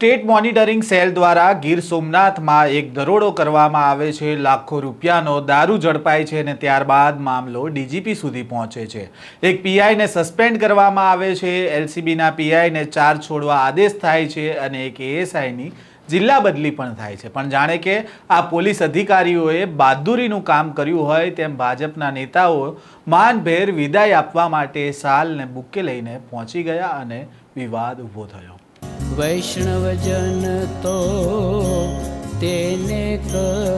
State monitoring cell દ્વારા ગીર સોમનાથમાં એક દરોડો કરવામાં આવે છે. લાખો રૂપિયાનો દારૂ ઝડપાય છે અને ત્યારબાદ મામલો ડીજીપી સુધી પહોંચે છે. એક પીઆઈને સસ્પેન્ડ કરવામાં આવે છે. એલસીબીના પીઆઈને ચાર્જ છોડવા આદેશ થાય છે અને એક એએસઆઈની જિલ્લા બદલી પણ થાય છે. પણ જાણે કે આ પોલીસ અધિકારીઓએ બહાદુરીનું કામ કર્યું હોય તેમ ભાજપના નેતાઓ માનભેર વિદાય આપવા માટે સાલને બુકે લઈને પહોંચી ગયા અને વિવાદ ઊભો થયો. વૈષ્ણવજન તો તેને કહીએ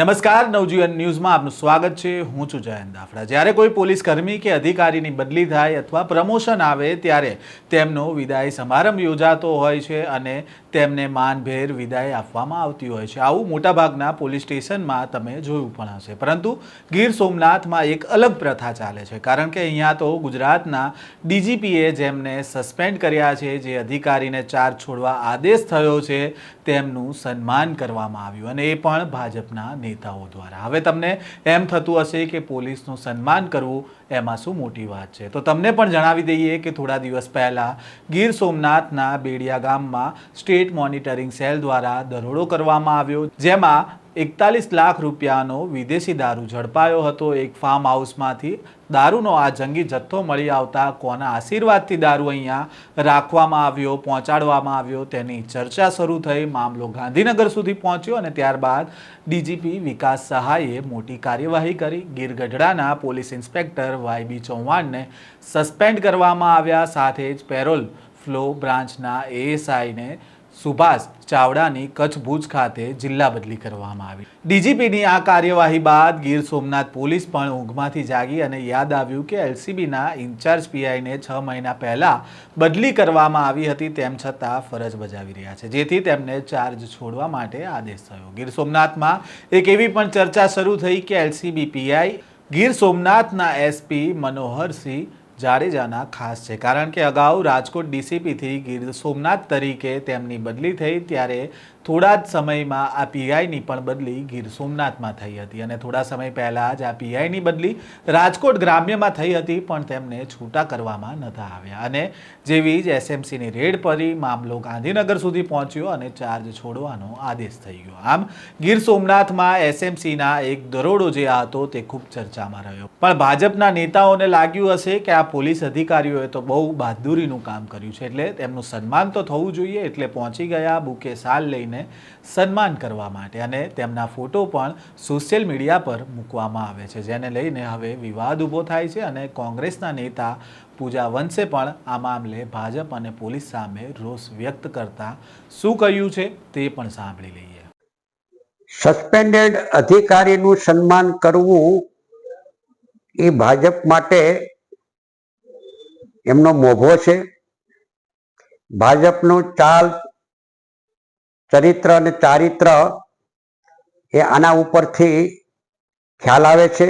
નમસ્કાર, નવજીવન ન્યૂઝમાં આપનું સ્વાગત છે. હું છું જયંત દાફડા. જ્યારે કોઈ પોલીસ કર્મી કે અધિકારીની બદલી થાય અથવા પ્રમોશન આવે, ત્યારે તેમનો વિદાય સમારંભ યોજાતો હોય છે અને તેમને માનભેર વિદાય આપવામાં આવતી હોય છે. આવું મોટાભાગના પોલીસ સ્ટેશનમાં તમે જોયું પણ હશે. પરંતુ ગીર સોમનાથમાં એક અલગ પ્રથા ચાલે છે. કારણ કે અહીંયા તો ગુજરાતના ડીજીપીએ જેમને સસ્પેન્ડ કર્યા છે, જે અધિકારીને ચાર્જ છોડવા આદેશ થયો છે, તેમનું સન્માન કરવામાં આવ્યું અને એ પણ ભાજપના નેતાઓ દ્વારા. હવે તમને એમ થતું હશે કે પોલીસનું સન્માન કરવું એમાં શું મોટી વાત છે? તો તમને પણ જણાવી દઈએ કે થોડા દિવસ પહેલાં ગીર સોમનાથના બેડિયા ગામમાં સ્ટેટ મોનિટરિંગ સેલ દ્વારા દરોડો કરવામાં આવ્યો, જેમાં એકતાલીસ લાખ રૂપિયાનો વિદેશી દારૂ ઝડપાયો હતો. એક ફાર્મ હાઉસમાંથી દારૂનો આ જંગી જથ્થો મળી આવતા કોના આશીર્વાદથી દારૂ અહીંયા રાખવામાં આવ્યો, પહોંચાડવામાં આવ્યો તેની ચર્ચા શરૂ થઈ. મામલો ગાંધીનગર સુધી પહોંચ્યો અને ત્યારબાદ ડીજીપી વિકાસ સહાયે મોટી કાર્યવાહી કરી. ગીર ગઢડાના પોલીસ ઇન્સ્પેક્ટર વાય બી ચૌહાણને સસ્પેન્ડ કરવામાં આવ્યા. સાથે જ પેરોલ ફ્લો બ્રાન્ચના એએસઆઈને સુભાષ ચાવડાની કચ્છ ભુજ ખાતે જિલ્લા બદલી કરવામાં આવી. ડીજીપીની આ કાર્યવાહી બાદ ગીર સોમનાથ પોલીસ પણ ઊંઘમાંથી જાગી અને યાદ આવ્યું કે એલસીબીના ઇન્ચાર્જ પીઆઈને છ મહિના પહેલાં બદલી કરવામાં આવી હતી તેમ છતાં ફરજ બજાવી રહ્યા છે. જેથી તેમને ચાર્જ છોડવા માટે આદેશ થયો. ગીર સોમનાથમાં એક એવી પણ ચર્ચા શરૂ થઈ કે એલસીબી પીઆઈ, ગીર સોમનાથના એસપી મનોહરસિંહ જાડેજાના ખાસ છે. કારણ કે અગાઉ રાજકોટ ડીસીપીથી ગીર સોમનાથ તરીકે તેમની બદલી થઈ, ત્યારે થોડા જ સમયમાં આ પીઆઈની પણ બદલી ગીર સોમનાથમાં થઈ હતી અને થોડા સમય પહેલાં જ આ પીઆઈની બદલી રાજકોટ ગ્રામ્યમાં થઈ હતી, પણ તેમને છૂટા કરવામાં નહોતા આવ્યા. અને જેવી જ એસએમસીની રેડ પડી, મામલો ગાંધીનગર સુધી પહોંચ્યો અને ચાર્જ છોડવાનો આદેશ થઈ ગયો. આમ, ગીર સોમનાથમાં એસએમસીના એક દરોડો જે હતો તે ખૂબ ચર્ચામાં રહ્યો. પણ ભાજપના નેતાઓને લાગ્યું હશે કે આ પોલીસ અધિકારીઓએ તો બહુ બહાદુરીનું કામ કર્યું છે, એટલે તેમનું સન્માન તો થવું જોઈએ, એટલે પહોંચી ગયા બુકે સાલ લઈને સન્માન કરવા માટે અને તેમના ફોટો પણ સોશિયલ મીડિયા પર મૂકવામાં આવે છે, જેને લઈને હવે વિવાદ ઊભો થાય છે અને કોંગ્રેસના નેતા પૂજા વંશે પણ આ મામલે ભાજપ અને પોલીસ સામે રોષ વ્યક્ત કરતા શું કહ્યું છે તે પણ સાંભળી લઈએ. સસ્પેન્ડેડ અધિકારીનું સન્માન કરવું એ ભાજપ માટે એમનો મોભો છે. ભાજપનો ચાલ ચરિત્ર અને ચારિત્ર એ આના ઉપરથી ખ્યાલ આવે છે.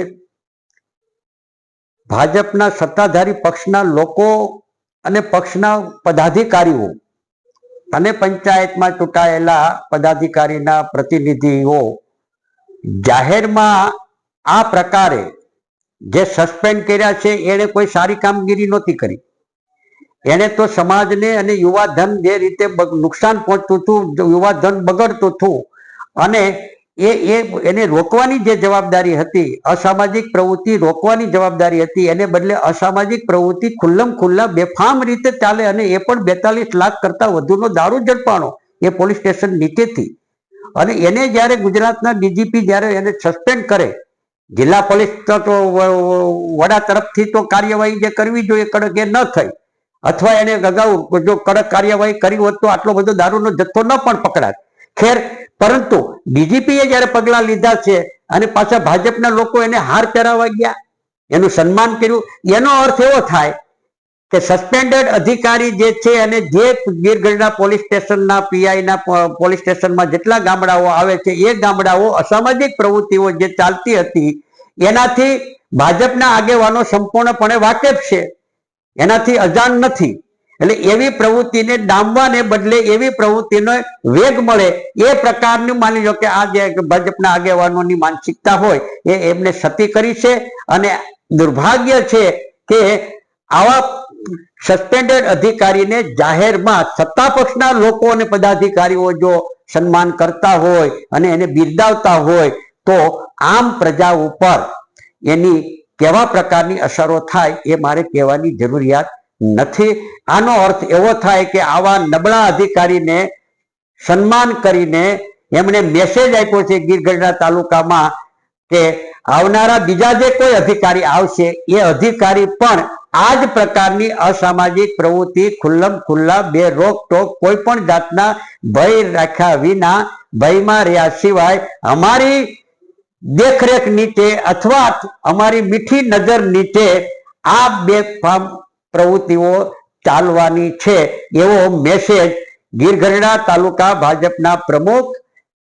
ભાજપના સત્તાધારી પક્ષના લોકો અને પક્ષના પદાધિકારીઓ અને પંચાયતમાં ચૂંટાયેલા પદાધિકારીના પ્રતિનિધિઓ, જાહેરમાં આ પ્રકારે જે સસ્પેન્ડ કર્યા છે, એણે કોઈ સારી કામગીરી નહોતી કરી. એણે તો સમાજને અને યુવાધન જે રીતે નુકસાન પહોંચતું હતું યુવાધન બગડતું હતું, અને એ એ એને રોકવાની જે જવાબદારી હતી, અસામાજિક પ્રવૃત્તિ રોકવાની જવાબદારી હતી, એને બદલે અસામાજિક પ્રવૃત્તિ ખુલ્લમ ખુલ્લા બેફામ રીતે ચાલે અને એ પણ બેતાલીસ લાખ કરતા વધુનો દારૂ ઝડપાણો એ પોલીસ સ્ટેશન નીચેથી. અને એને જ્યારે ગુજરાતના ડીજીપી જ્યારે એને સસ્પેન્ડ કરે, જિલ્લા પોલીસ તો વડા તરફથી તો કાર્યવાહી જે કરવી જોઈએ, કડક એ ન થઈ. અથવા એને અગાઉ જો કડક કાર્યવાહી કરી હોત તો આટલો બધો દારૂનો જથ્થો ન પણ પકડાત. ખેર, પરંતુ ડીજીપીએ જ્યારે પગલા લીધા છે અને પાછા ભાજપના લોકો એને હાર પહેરાવા ગયા, એનું સન્માન કર્યું, એનો અર્થ એવો થાય કે સસ્પેન્ડેડ અધિકારી જે છે અને જે ગીરગઢડા પોલીસ સ્ટેશનના, પીઆઈના પોલીસ સ્ટેશનમાં જેટલા ગામડાઓ આવે છે, એ ગામડાઓ અસામાજિક પ્રવૃત્તિઓ જે ચાલતી હતી, એનાથી ભાજપના આગેવાનો સંપૂર્ણપણે વાકેફ છે. એનાથી અજાણ નથી. એટલે એવી પ્રવૃત્તિને ડામવાને બદલે એવી પ્રવૃત્તિનો વેગ મળે એ પ્રકારનું માની લો કે આ જે ભાજપના આગેવાનોની માનસિકતા હોય એ એમને સતી કરી છે અને દુર્ભાગ્ય છે કે આવા સસ્પેન્ડેડ અધિકારીને જાહેરમાં સત્તા પક્ષના લોકો અને પદાધિકારીઓ જો સન્માન કરતા હોય અને એને બિરદાવતા હોય તો આમ પ્રજા ઉપર એની કેવા પ્રકારની અસરો થાય એ મારે કહેવાની જરૂરિયાત નથી. આનો અર્થ એવો થાય કે આવા નબળા અધિકારીને સન્માન કરીને એમણે મેસેજ આપ્યો છે ગીરગઢડા તાલુકામાં કે આવનારા બીજા જે કોઈ અધિકારી આવશે એ અધિકારી પણ આ જ પ્રકારની અસામાજિક પ્રવૃત્તિ ખુલ્લમ ખુલ્લા બે રોકટોક કોઈ પણ જાતના ભય રાખ્યા વિના ભયમાં રહ્યા સિવાય અમારી દેખરેખ નીચે અથવા અમારી મીઠી નજર નીચે આ બે પ્રવૃત્તિઓ ચાલવાની છે. એવો મેસેજ ગીરગઢડા તાલુકા ભાજપના પ્રમુખ,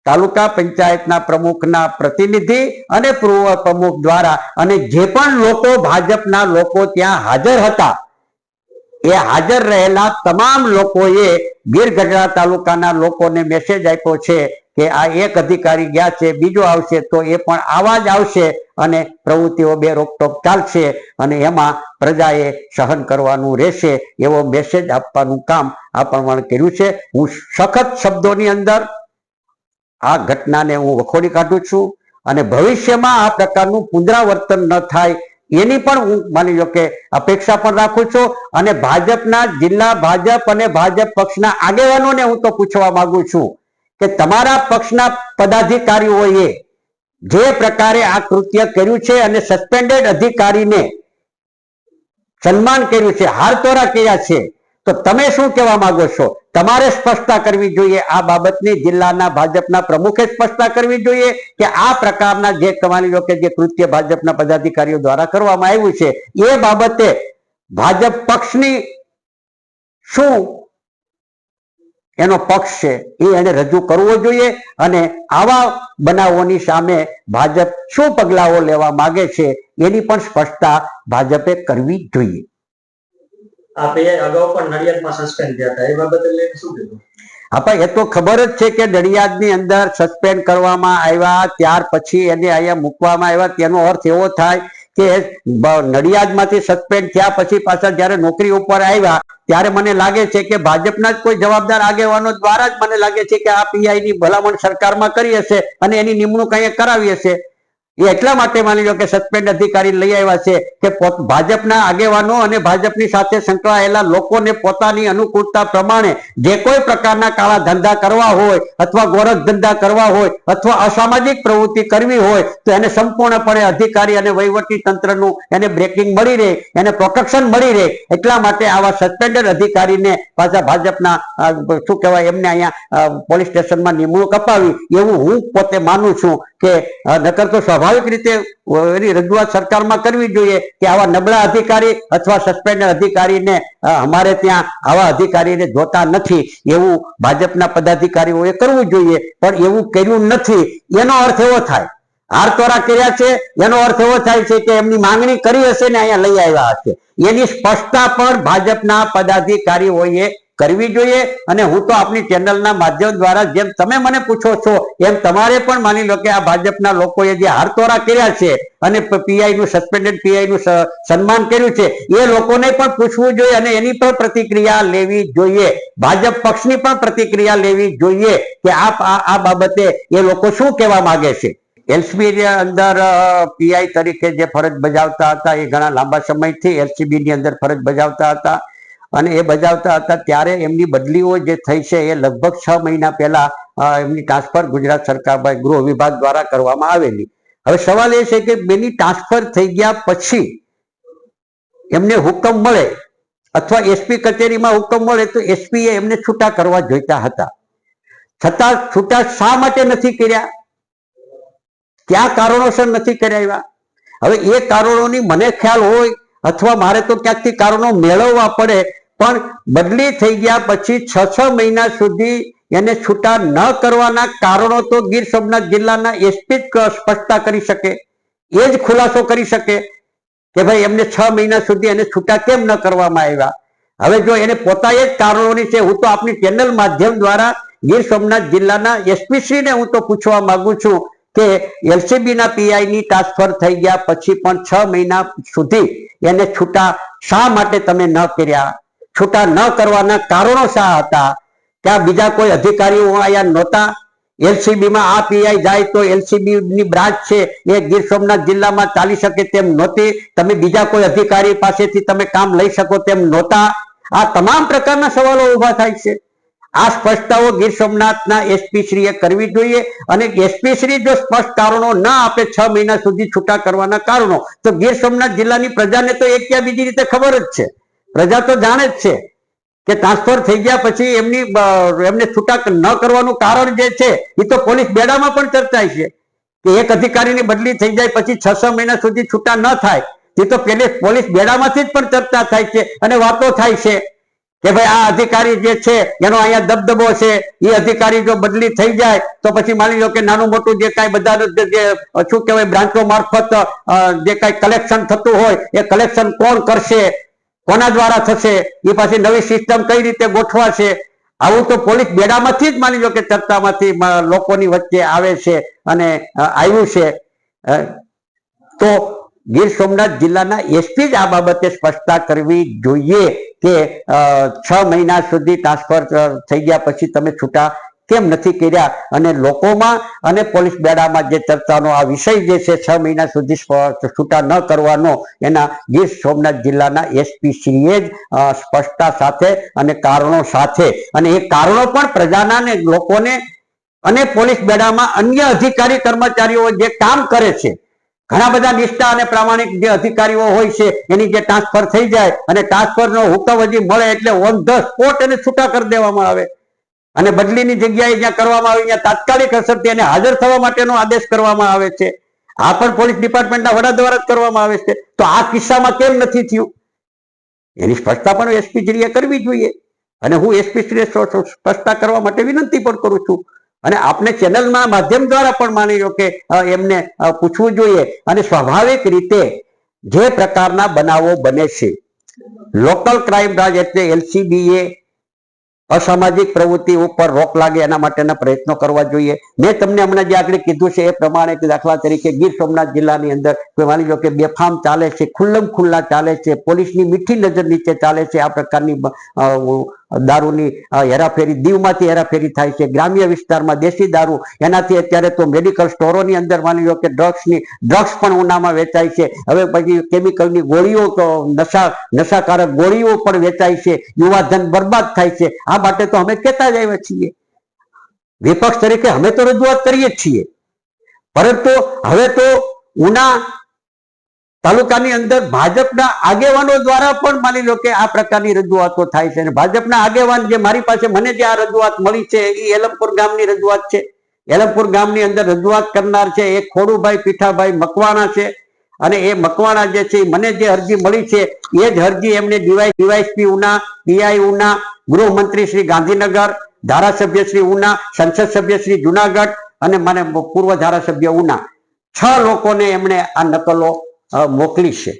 તાલુકા પંચાયતના પ્રમુખના પ્રતિનિધિ અને પૂર્વ પ્રમુખ દ્વારા અને જે પણ લોકો ભાજપના લોકો ત્યાં હાજર હતા, એ હાજર રહેલા તમામ લોકોએ ગીરગઢડા તાલુકાના લોકોને મેસેજ આપ્યો છે. કે આ એક અધિકારી ગયા છે, બીજો આવશે, તો એ પણ આવા જ આવશે અને પ્રવૃત્તિઓ બે રોકટોક ચાલશે અને એમાં પ્રજાએ સહન કરવાનું રહેશે એવો મેસેજ આપવાનું કામ આ પ્રમાણે કર્યું છે. હું સખત શબ્દોની અંદર આ ઘટનાને હું વખોડી કાઢું છું અને ભવિષ્યમાં આ પ્રકારનું પુનરાવર્તન ન થાય એની પણ હું માની લો કે અપેક્ષા પણ રાખું છું અને ભાજપના જિલ્લા ભાજપ અને ભાજપ પક્ષના આગેવાનોને હું તો પૂછવા માંગુ છું. કે તમારા પક્ષના પદાધિકારીઓએ જે પ્રકારે આ કૃત્ય કર્યું છે અને સસ્પેન્ડેડ અધિકારીને સન્માન કર્યું છે, હારતોરા કર્યા છે, તો તમે શું કહેવા માંગો છો? તમારે સ્પષ્ટતા કરવી જોઈએ. આ બાબતની જિલ્લાના ભાજપના પ્રમુખે સ્પષ્ટતા કરવી જોઈએ કે આ પ્રકારના જે કમાની લો કે જે કૃત્ય ભાજપના પદાધિકારીઓ દ્વારા કરવામાં આવ્યું છે, એ બાબતે ભાજપ પક્ષની શું એનો પક્ષ છે એ એને રજૂ કરવો જોઈએ અને આવા બનાવોની સામે ભાજપ શું પગલાઓ લેવા માંગે છે એની પણ સ્પષ્ટતા ભાજપે કરવી જોઈએ. આ અગાઉ પણ નડિયાદમાં સસ્પેન્ડ થયા હતા. એ બાબતે લઈને શું કીધું આપણે એ તો ખબર જ છે કે નડિયાદની અંદર સસ્પેન્ડ કરવામાં આવ્યા ત્યાર પછી એને અહીંયા મૂકવામાં આવ્યા. તેનો અર્થ એવો થાય કે નડિયાદ નડિયાદમાંથી સસ્પેન્ડ થયા પછી પાછા જ્યારે નોકરી ઉપર આવ્યા ત્યારે મને લાગે છે કે ભાજપના જ કોઈ જવાબદાર આગેવાનો દ્વારા જ મને લાગે છે કે આ પીઆઈ ની ભલામણ સરકારમાં કરી હશે અને એની નિમણૂક અહીંયા કરાવી હશે. એ એટલા માટે માની લો કે સસ્પેન્ડ અધિકારી લઈ આવ્યા છે કે ભાજપના આગેવાનો અને ભાજપની સાથે સંકળાયેલા લોકોને પોતાની અનુકૂળતા પ્રમાણે જે કોઈ પ્રકારના કાળા ધંધા કરવા હોય અથવા ગોરખ ધંધા કરવા હોય અથવા અસામાજિક પ્રવૃત્તિ કરવી હોય તો એને સંપૂર્ણપણે અધિકારી અને વહીવટી તંત્રનું એને બ્રેકિંગ મળી રહે, એને પ્રોટેક્શન મળી રહે. એટલા માટે આવા સસ્પેન્ડેડ અધિકારીને પાછા ભાજપના શું કહેવાય, એમને અહીંયા પોલીસ સ્ટેશનમાં નિમણૂક અપાવી. એવું હું પોતે માનું છું. કે નકર તો સ્વાભાવિક રીતે એની રજૂઆત સરકારમાં કરવી જોઈએ કે આવા નબળા અધિકારી અથવા સસ્પેન્ડેડ અધિકારીને અમારે ત્યાં આવા અધિકારીને જોતા નથી. એવું ભાજપના પદાધિકારીઓએ કરવું જોઈએ, પણ એવું કર્યું નથી. એનો અર્થ એવો થાય હારતોરા કર્યા છે, એનો અર્થ એવો થાય છે કે એમની માંગણી કરી હશે ને અહીંયા લઈ આવ્યા હશે. એની સ્પષ્ટતા પણ ભાજપના પદાધિકારીઓએ કરવી જોઈએ અને હું તો આપની ચેનલના માધ્યમ દ્વારા જેમ તમે મને પૂછો છો, એમ તમારે પણ માની લો કે આ ભાજપના લોકોએ જે હારતોરા કર્યા છે અને પીઆઈ નું સસ્પેન્ડેડ પીઆઈ નું સન્માન કર્યું છે, એ લોકોને પણ પૂછવું જોઈએ અને એની પણ પ્રતિક્રિયા લેવી જોઈએ. ભાજપ પક્ષની પણ પ્રતિક્રિયા લેવી જોઈએ કે આ આ બાબતે એ લોકો શું કહેવા માંગે છે. એલસીબી અંદર પીઆઈ તરીકે જે ફરજ બજાવતા હતા એ ઘણા લાંબા સમયથી એલસીબી ની અંદર ફરજ બજાવતા હતા. અને એ બજાવતા હતા ત્યારે એમની બદલીઓ જે થઈ છે એ લગભગ છ મહિના પહેલા એમની ટ્રાન્સફર ગુજરાત સરકાર by ગૃહ વિભાગ દ્વારા કરવામાં આવેલી. હવે સવાલ એ છે કે બેની ટ્રાન્સફર થઈ ગયા પછી એમને હુકમ મળે અથવા એસપી કચેરીમાં હુકમ મળે તો એસપી એ એમને છૂટા કરવા જોઈતા હતા. છતાં છૂટા શા માટે નથી કર્યા? ક્યાં કારણોસર નથી કરાવ્યા હવે એ કારણોની મને ખ્યાલ હોય અથવા મારે તો ક્યાંકથી કારણો મેળવવા પડે પણ બદલી થઈ ગયા પછી છ છ મહિના સુધી એને છૂટા ન કરવાના કારણો તો ગીર સોમનાથ જિલ્લાના એસપી સ્પષ્ટતા કરી શકે. એ જ ખુલાસો કરી શકે કે ભાઈ એમને છ મહિના સુધી એને છૂટા કેમ ન કરવામાં આવ્યા? હવે જો એને પોતાએ જ કારણોની છે, હું તો આપની ચેનલ માધ્યમ દ્વારા ગીર સોમનાથ જિલ્લાના એસપી શ્રીને હું તો પૂછવા માંગુ છું કે એલસીબી ના પીઆઈ ની ટ્રાન્સફર થઈ ગયા પછી પણ છ મહિના સુધી એને છૂટા શા માટે તમે ન કર્યા? છૂટા ન કરવાના કારણો શા હતા. ત્યાં બીજા કોઈ અધિકારીઓ અહીંયા નહોતા. એલસીબી માં આ પીઆઈ જાય તો એલસીબી ની બ્રાન્ચ છે એ ગીર સોમનાથ જિલ્લામાં ચાલી શકે તેમ નહોતી. તમે બીજા કોઈ અધિકારી પાસેથી તમે કામ લઈ શકો તેમ નહોતા. આ તમામ પ્રકારના સવાલો ઊભા થાય છે. આ સ્પષ્ટતાઓ ગીર સોમનાથના એસપી શ્રીએ કરવી જોઈએ અને એસપી શ્રી જો સ્પષ્ટ કારણો ના આપે છ મહિના સુધી છૂટા કરવાના કારણો, તો ગીર સોમનાથ જિલ્લાની પ્રજાને તો એક યા બીજી રીતે ખબર જ છે. પ્રજા તો જાણે જ છે કે ટ્રાન્સફર થઈ ગયા પછી એમની એમને છૂટા ન કરવાનું કારણ જે છે એ તો પોલીસ બેડામાં પણ ચર્ચાય છે કે એક અધિકારીની બદલી થઈ જાય પછી છ મહિના સુધી છૂટા ન થાય. એ તો પેલી પોલીસ બેડામાંથી જ પણ ચર્ચા થાય છે અને વાતો થાય છે કે ભાઈ આ અધિકારી જે છે, એનો અહીંયા દબદબો છે એ અધિકારી જો બદલી થઈ જાય તો પછી માની લો કે નાનું મોટું જે કાંઈ બધા જે શું કહેવાય, બ્રાન્ચો મારફત જે કાંઈ કલેક્શન થતું હોય, એ કલેક્શન કોણ કરશે? કોના દ્વારા થશે? એ પાછી નવી સિસ્ટમ કઈ રીતે ગોઠવાશે? આવું તો પોલીસ બેડામાંથી જ માની લો કે ચર્ચામાંથી લોકોની વચ્ચે આવે છે અને આવ્યું છે. તો ગીર સોમનાથ જિલ્લાના એસપી જ આ બાબતે સ્પષ્ટતા કરવી જોઈએ કે છ મહિના સુધી ટ્રાન્સફર થઈ ગયા પછી તમે છૂટા કેમ નથી કર્યા. અને લોકોમાં અને પોલીસ બેડામાં જે ચર્ચાનો આ વિષય જે છે, છ મહિના સુધી છૂટા ન કરવાનો, એના ગીર સોમનાથ જિલ્લાના એસપીસીએ જ સ્પષ્ટતા સાથે અને કારણો સાથે. અને એ કારણો પણ પ્રજાના લોકોને અને પોલીસ બેડામાં અન્ય અધિકારી કર્મચારીઓ જે કામ કરે છે, ઘણા બધા નિષ્ઠા અને પ્રામાણિક જે અધિકારીઓ હોય છે, એની જે ટ્રાન્સફર થઈ જાય અને ટ્રાન્સફર નો હુકમ હજી મળે એટલે ઓન ધ સ્પોટ એને છૂટા કરી દેવામાં આવે. અને બદલીની જગ્યાએ જ્યાં કરવામાં આવે, ત્યાં તાત્કાલિક અસરથી એને હાજર થવા માટેનો આદેશ કરવામાં આવે છે. આ પણ પોલીસ ડિપાર્ટમેન્ટના વડા દ્વારા જ કરવામાં આવે છે. તો આ કિસ્સામાં કેમ નથી થયું? એની સ્પષ્ટતા પણ એસપીશ્રીએ કરવી જોઈએ. અને હું એસપીશ્રીએ સ્પષ્ટતા કરવા માટે વિનંતી પણ કરું છું. અને આપણે ચેનલમાં માધ્યમ દ્વારા પણ માની લો કે એમને પૂછવું જોઈએ. અને સ્વાભાવિક રીતે જે પ્રકારના બનાવો બને છે. લોકલ ક્રાઇમ બ્રાન્ચ એટલે એલસીબીએ અસામાજિક પ્રવૃત્તિ ઉપર રોક લાગે એના માટેના પ્રયત્નો કરવા જોઈએ. મેં તમને હમણાં જે આગળ કીધું છે એ પ્રમાણે દાખલા તરીકે ગીર સોમનાથ જિલ્લાની અંદર માની લો કે બેફામ ચાલે છે, ખુલ્લમ ખુલ્લા ચાલે છે, પોલીસની મીઠી નજર નીચે ચાલે છે, આ પ્રકારની દારૂની હેરાફેરી, દીવમાંથી હેરાફેરી થાય છે. ગ્રામ્ય વિસ્તારમાં દેશી દારૂ, એનાથી અત્યારે તો મેડિકલ સ્ટોરોની અંદર માની લો કે ડ્રગ્સની ડ્રગ્સ પણ ઉનામાં વેચાય છે. હવે પછી કેમિકલની ગોળીઓ તો નશા, નશાકારક ગોળીઓ પણ વેચાય છે. યુવાધન બરબાદ થાય છે. આ માટે તો અમે કહેતા જ આવ્યા છીએ. વિપક્ષ તરીકે અમે તો રજૂઆત કરીએ જ છીએ. પરંતુ હવે તો ઉના તાલુકાની અંદર ભાજપના આગેવાનો દ્વારા પણ માની લો કે આ પ્રકારની રજૂઆતો થાય છે ભાજપના આગેવાન જે મારી પાસે મને જે આ રજૂઆત મળી છે એ એલમપુર ગામની રજૂઆત છે. એલમપુર ગામની અંદર રજૂઆત કરનાર છે એ ખોડુભાઈ પીઠાભાઈ મકવાણા છે અને એ મકવાણા જે છે મને જે અરજી મળી છે એ જ અરજી એમને DY DYSP Una PI Una, ગૃહમંત્રી શ્રી ગાંધીનગર, ધારાસભ્ય શ્રી ઉના, સંસદ સભ્ય શ્રી જુનાગઢ અને મને પૂર્વ ધારાસભ્ય ઉના. છ લોકોને એમણે આ નકલો મોકલી છે.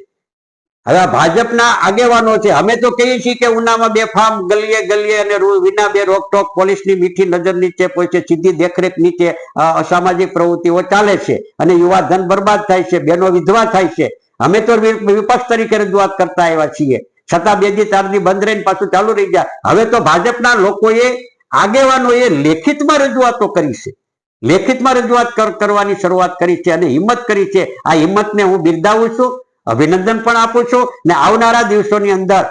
હવે ભાજપના આગેવાનો છે. અમે તો કહીએ છીએ કે ઉનામાં બેફામ ગલીએ ગલીએ અને વિના બે રોકટોક પોલીસની મીઠી નજર નીચે પહોંચે સીધી દેખરેખ નીચે અસામાજિક પ્રવૃત્તિઓ ચાલે છે અને યુવા ધન બરબાદ થાય છે બહેનો વિધવા થાય છે. અમે તો વિપક્ષ તરીકે રજૂઆત કરતા આવ્યા છીએ. છતાં બે દી ચાર દી બંધ રહીને પાછું ચાલુ રહી ગયા. હવે તો ભાજપના લોકોએ, આગેવાનોએ લેખિતમાં રજૂઆતો કરી છે. લેખિતમાં રજૂઆત કરવાની શરૂઆત કરી છે અને હિંમત કરી છે. આ હિંમતને હું બિરદાવું છું, અભિનંદન પણ આપું છું ને આવનારા દિવસોની અંદર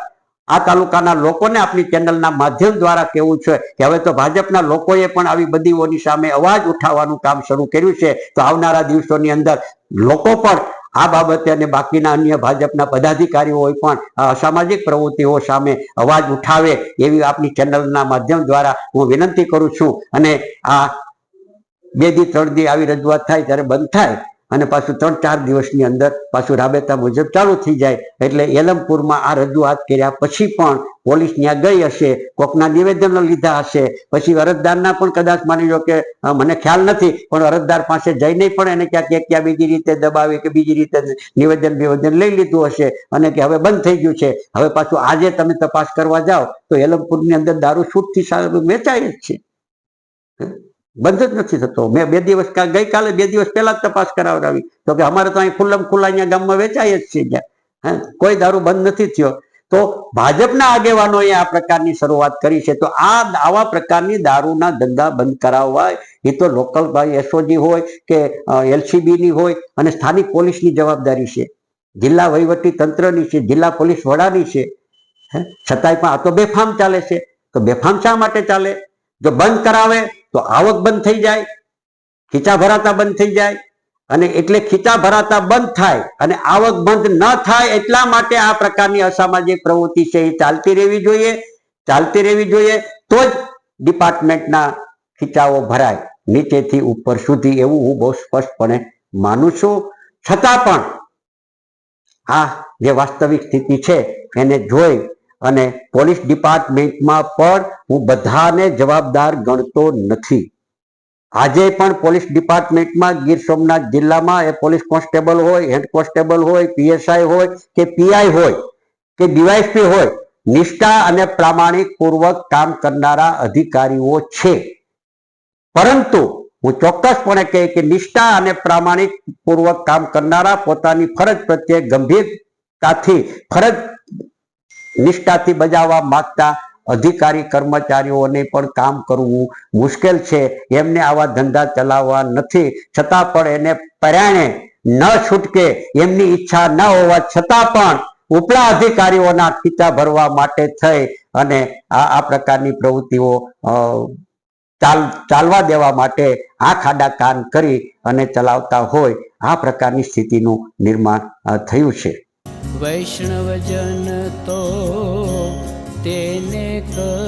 આ તાલુકાના લોકોને આપણી ચેનલના માધ્યમ દ્વારા કહેવું છે કે હવે તો ભાજપના લોકોએ પણ આવી બધીઓની સામે અવાજ ઉઠાવવાનું કામ શરૂ કર્યું છે. તો આવનારા દિવસોની અંદર લોકો પણ આ બાબતે અને બાકીના અન્ય ભાજપના પદાધિકારીઓ પણ સામાજિક પ્રવૃત્તિઓ સામે અવાજ ઉઠાવે એવી આપણી ચેનલના માધ્યમ દ્વારા હું વિનંતી કરું છું. અને આ બે દી, ત્રણ દી આવી રજૂઆત થાય ત્યારે બંધ થાય અને પાછું ત્રણ, ચાર દિવસની અંદર પાછું રાબેતા મુજબ ચાલુ થઈ જાય. એટલે એલમપુરમાં આ રજૂઆત કર્યા પછી પણ પોલીસ ત્યાં ગઈ હશે, કોકના નિવેદનો લીધા હશે. પછી અરજદારના પણ કદાચ માની લો કે મને ખ્યાલ નથી, પણ અરજદાર પાસે જઈને પણ એને ક્યાંક ક્યાંક ક્યાં બીજી રીતે દબાવી કે બીજી રીતે નિવેદન નિવેદન લઈ લીધું હશે અને કે હવે બંધ થઈ ગયું છે. હવે પાછું આજે તમે તપાસ કરવા જાઓ તો એલમપુરની અંદર દારૂ છૂટથી વેચાય જ છે. બંધ જ નથી થતો. મેં બે દિવસ ગઈકાલે બે દિવસ પહેલા જ તપાસ કરાવડાવી. તો કે અમારે તો અહીં ખુલ્લમ ખુલ્લા અહીંયા ગામમાં વેચાય જ છે. હે, કોઈ દારૂ બંધ નથી થયો. તો ભાજપના આગેવાનોએ આ પ્રકારની શરૂઆત કરી છે. તો આ આવા પ્રકારની દારૂના ધંધા બંધ કરાવવા એ તો લોકલ ભાઈ એસઓજી હોય કે એલસીબીની હોય અને સ્થાનિક પોલીસની જવાબદારી છે. જિલ્લા વહીવટી તંત્રની છે જિલ્લા પોલીસ વડાની છે. છતાંય પણ આ તો બેફામ ચાલે છે. તો બેફામ શા માટે ચાલે? જો બંધ કરાવે તો આવક બંધ થઈ જાય, ખીચા ભરાતા બંધ થઈ જાય, અને એટલે ખીચા ભરાતા બંધ થાય અને આવક બંધ ન થાય એટલા માટે આ પ્રકારની અસામાજિક પ્રવૃત્તિ છે એ ચાલતી રહેવી જોઈએ. ચાલતી રહેવી જોઈએ તો જ ડિપાર્ટમેન્ટના ખીચાઓ ભરાય. નીચેથી ઉપર સુધી એવું હું બહુ સ્પષ્ટપણે માનું છું. છતાં પણ આ જે વાસ્તવિક સ્થિતિ છે એને જોઈ અને પોલીસ ડિપાર્ટમેન્ટમાં પણ હું બધાને જવાબદાર ગણતો નથી. આજે પણ પોલીસ ડિપાર્ટમેન્ટમાં ગીર સોમનાથ જિલ્લામાં એ પોલીસ કોન્સ્ટેબલ હોય, હેડ કોન્સ્ટેબલ હોય, પીએસઆઈ હોય કે પીઆઈ હોય કે ડીવાયસપી હોય, નિષ્ઠા અને પ્રામાણિક પૂર્વક કામ કરનારા અધિકારીઓ છે. પરંતુ હું ચોક્કસપણે કહે કે નિષ્ઠા અને પ્રામાણિક પૂર્વક કામ કરનારા પોતાની ફરજ પ્રત્યે ગંભીરતાથી, ફરજ નિષ્ઠાથી બજાવવા માંગતા અધિકારી કર્મચારીઓને પણ કામ કરવું મુશ્કેલ છે. એમને આવા ધંધા ચલાવવા નથી. છતાં પણ એને પરાયણે ન છૂટકે એમની ઈચ્છા ન હોવા છતાં પણ ઉપલા અધિકારીઓના ખીચા ભરવા માટે થઈ અને આ આ પ્રકારની પ્રવૃત્તિઓ ચાલ, ચાલવા દેવા માટે આ ખાડા કાન કરી અને ચલાવતા હોય. આ પ્રકારની સ્થિતિનું નિર્માણ થયું છે. વૈષ્ણવજન તો તેને જે